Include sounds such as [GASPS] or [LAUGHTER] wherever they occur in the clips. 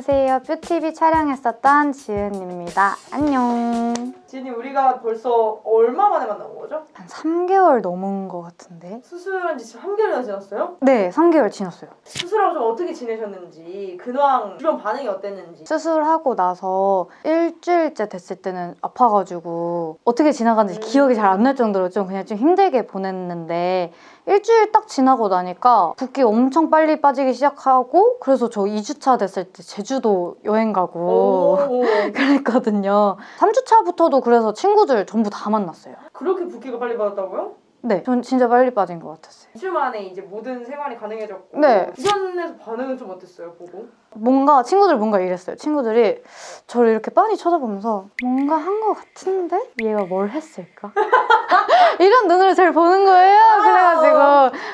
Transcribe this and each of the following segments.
안녕하세요. 뷰티비 촬영했었던 지은입니다. 안녕. 지니 우리가 벌써 얼마 만에 만난 거죠? 한 3개월 넘은 것 같은데? 수술한 지 지금 한 개월이나 지났어요? 네, 3개월 지났어요. 수술하고 좀 어떻게 지내셨는지 근황 주변 반응이 어땠는지 수술하고 나서 일주일째 됐을 때는 아파가지고 어떻게 지나갔는지 음. 기억이 잘 안 날 정도로 좀 그냥 좀 힘들게 보냈는데 일주일 딱 지나고 나니까 붓기 엄청 빨리 빠지기 시작하고 그래서 저 2주차 됐을 때 제주도 여행 가고 오, [LAUGHS] 그랬거든요. 3주차부터도 그래서 친구들 전부 다 만났어요. 그렇게 붓기가 빨리 받았다고요? 네, 전 진짜 빨리 빠진 것 같았어요. 2주 만에 이제 모든 생활이 가능해졌고 네. 주변에서 반응은 좀 어땠어요 보고? 뭔가 친구들 뭔가 이랬어요. 친구들이 저를 이렇게 빤히 쳐다보면서 뭔가 한 것 같은데 얘가 뭘 했을까? [LAUGHS] 이런 눈으로 잘 보는 거예요. 그래가지고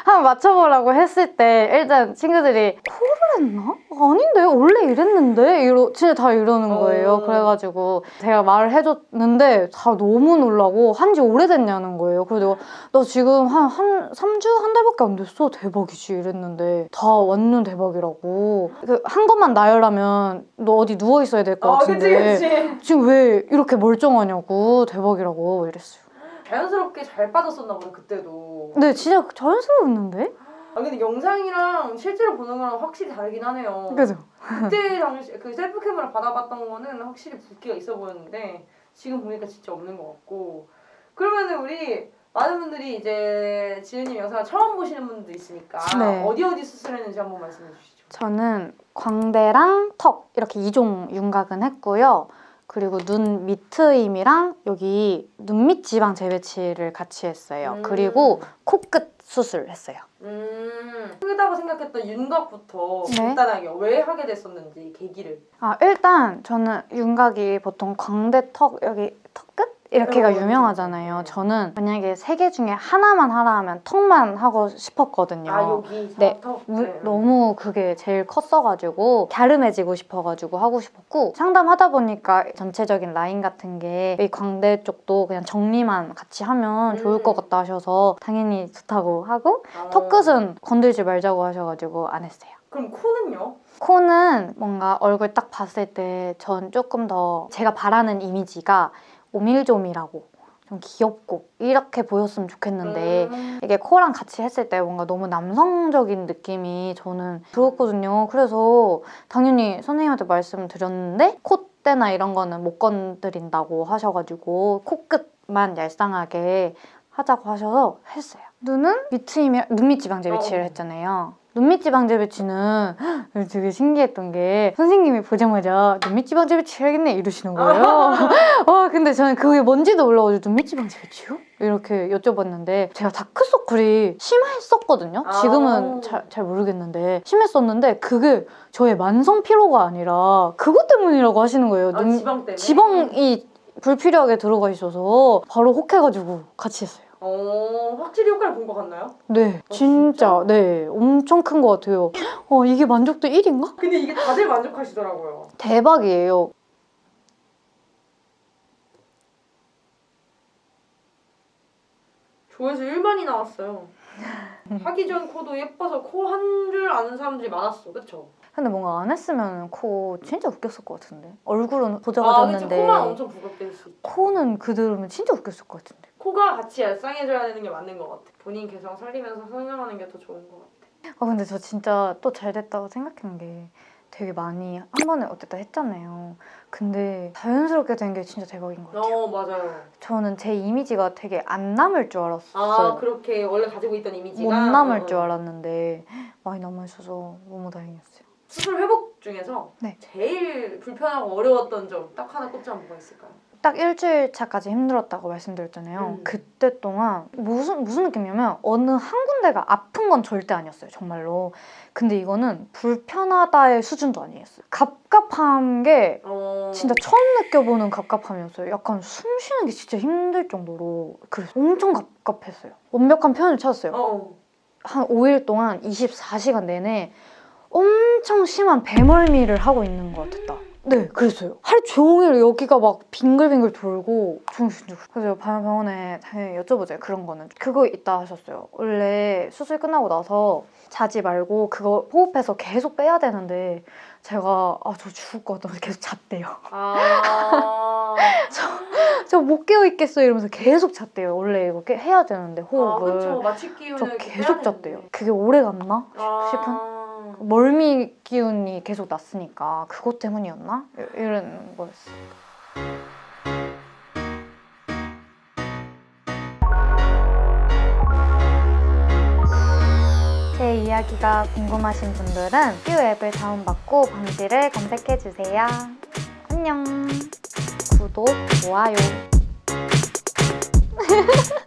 한번 맞춰보라고 했을 때 일단 친구들이 코를 했나? 아닌데 원래 이랬는데 이러 진짜 다 이러는 거예요. 어. 그래가지고 제가 말을 해줬는데 다 너무 놀라고 한 지 오래됐냐는 거예요. 그래서 내가 나 지금 한, 한 3주? 한 달밖에 안 됐어. 대박이지. 이랬는데 다 완전 대박이라고. 그 한 것만 나열하면 너 어디 누워 있어야 될것아 그치 같은데 그치 지금 왜 이렇게 멀쩡하냐고. 대박이라고 이랬어요. 자연스럽게 잘 빠졌었나 보다 그때도 근데 진짜 자연스러웠는데? 아 근데 영상이랑 실제로 보는 거랑 확실히 다르긴 하네요 그죠? 그때 당시 그 셀프 캠으로 받아봤던 거는 확실히 붓기가 있어 보였는데 지금 보니까 진짜 없는 것 같고 그러면은 우리 많은 분들이 이제 지은님 영상을 처음 보시는 분들도 있으니까 네. 어디 어디 수술했는지 한번 말씀해 주시죠. 저는 광대랑 턱 이렇게 이종 윤곽은 했고요. 그리고 눈 밑트임이랑 여기 눈밑 지방 재배치를 같이 했어요. 음. 그리고 코끝 수술 했어요. 음 크다고 생각했던 윤곽부터 네. 간단하게 왜 하게 됐었는지 계기를. 아 일단 저는 윤곽이 보통 광대 턱 여기 턱 끝 이렇게가 어, 유명하잖아요. 네. 저는 만약에 세 개 중에 하나만 하라 하면 턱만 하고 싶었거든요. 아 여기 네. 턱. 무- 너무 그게 제일 컸어가지고 갸름해지고 싶어가지고 하고 싶었고 상담하다 보니까 전체적인 라인 같은 게 이 광대 쪽도 그냥 정리만 같이 하면 좋을 음. 것 같다 하셔서 당연히 좋다고 하고 아. 턱 끝은 건들지 말자고 하셔가지고 안 했어요. 그럼 코는요? 코는 뭔가 얼굴 딱 봤을 때 전 조금 더 제가 바라는 이미지가 오밀조밀하고 좀 귀엽고 이렇게 보였으면 좋겠는데 음. 이게 코랑 같이 했을 때 뭔가 너무 남성적인 느낌이 저는 들었거든요. 그래서 당연히 선생님한테 말씀드렸는데 콧대나 이런 거는 못 건드린다고 하셔가지고 코끝만 얄쌍하게 하자고 하셔서 했어요. 눈은 밑트임이 눈밑 지방 재배치를 어. 했잖아요. 눈밑 지방 재배치는 [GASPS] 되게 신기했던 게 선생님이 보자마자 눈밑 지방 재배치 해야겠네 이러시는 거예요. 와 [LAUGHS] 근데 저는 그게 뭔지도 몰라가지고 눈밑 지방 재배치요? 이렇게 여쭤봤는데 제가 다크서클이 심했었거든요. 아. 지금은 잘, 잘 모르겠는데 심했었는데 그게 저의 만성 피로가 아니라 그것 때문이라고 하시는 거예요. 아, 눈- 지방 때문에. 지방이 불필요하게 들어가 있어서 바로 혹해가지고 같이 했어요. 어 확실히 효과를 본 것 같나요? 네, 어, 진짜, 진짜? 네, 엄청 큰 것 같아요. 어, 이게 만족도 1인가? 근데 이게 다들 만족하시더라고요. 대박이에요. 조회수 1만이 나왔어요. [LAUGHS] 하기 전 코도 예뻐서 코 한 줄 아는 사람들이 많았어, 그쵸? 근데 뭔가 안 했으면 코 진짜 웃겼을 것 같은데. 얼굴은 아, 그치. 보자마자였는데 코만 엄청 할수 있고. 코는 그대로면 진짜 웃겼을 것 같은데. 코가 같이 얄쌍해져야 되는 게 맞는 것 같아. 본인 개성 살리면서 성장하는 게 더 좋은 것 같아. 아 근데 저 진짜 또 잘 됐다고 생각한 게 되게 많이 한 번에 어쨌든 했잖아요. 근데 자연스럽게 된 게 진짜 대박인 것 같아요. 어, 맞아요. 저는 제 이미지가 되게 안 남을 줄 아, 알았어요. 그렇게 원래 가지고 있던 이미지가 못 남을 어, 줄 어. 알았는데 많이 남아 있어서 너무 다행이었어요. 수술 회복 중에서 네. 제일 불편하고 어려웠던 점 딱 하나 꼽자면 뭐가 있을까요? 딱 일주일 차까지 힘들었다고 말씀드렸잖아요. 음. 그때 동안 무슨 무슨 느낌이냐면 어느 한 군데가 아픈 건 절대 아니었어요, 정말로. 근데 이거는 불편하다의 수준도 아니었어요. 갑갑한 게 어... 진짜 처음 느껴보는 갑갑함이었어요. 약간 숨 쉬는 게 진짜 힘들 정도로 그래서 엄청 갑갑했어요. 완벽한 표현을 찾았어요. 어. 한 5일 동안 24시간 내내 엄청 심한 배멀미를 하고 있는 것 같았다. 네, 그랬어요. 하루 종일 여기가 막 빙글빙글 돌고 정신줄. 그래서 병원에 당연히 여쭤보죠. 그런 거는. 그거 있다 하셨어요. 원래 수술 끝나고 나서 자지 말고 그거 호흡해서 계속 빼야 되는데 제가 아 저 죽을 것 같아서 계속 잤대요. 아, [LAUGHS] 저못 깨어 있겠어요 이러면서 계속 잤대요. 원래 이거 깨- 해야 되는데 아 호흡을. 그쵸 마취 기운을 저 계속 잤대요. 그게 오래 갔나 아. 싶은? 멀미 기운이 계속 났으니까 그것 때문이었나? 이- 이런 거였어요. 제 이야기가 궁금하신 분들은 뷰 앱을 다운받고 방지를 검색해주세요. 안녕. 구독, 좋아요. [LAUGHS]